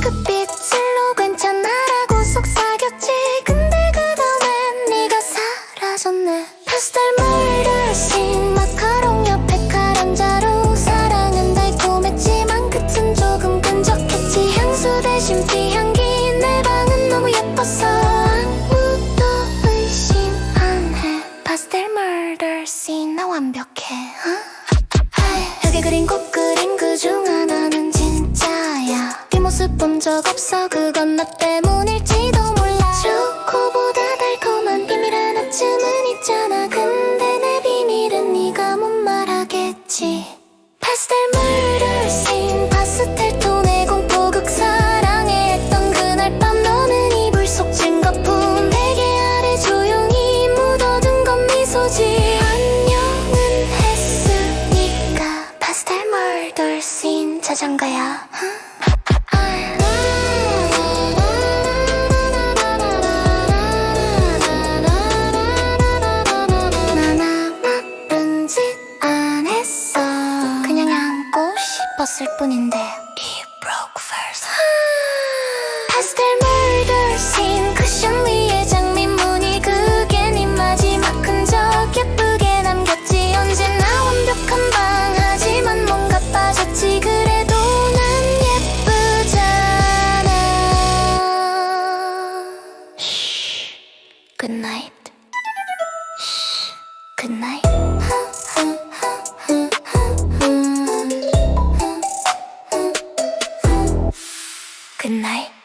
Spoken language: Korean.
핑크빛으로 괜찮아라고 속삭였지. 근데 그다음엔 네가 사라졌네. 파스텔 물 대신 마카롱 옆에 카렌자로 사랑은 달콤했지만 끝은 조금 끈적했지. 향수 대신 비향기. 내 방은 너무 예뻤어 완벽해 어? 하얗게 그린 꽃 뒷모습 본적 없어. 그건 나 때문일지도 몰라. 초코보다 달콤한 비밀 하나쯤은 있잖아. 근데 내 비밀은 네가 못 말하겠지. 파스텔 murder scene 파스텔 톤의 murder scene 자장가야 안 했어. 그냥 안고 싶었을 뿐인데. It broke first. 파스텔 murder scene 쿠션 위에 장미무늬 그게 네 마지막 흔적. 예쁘게 남겼지. 언제나 완벽한 방. 하지만 뭔가 빠졌지. 그래도 난 예쁘잖아. Shh. Good night. Good night. Good night.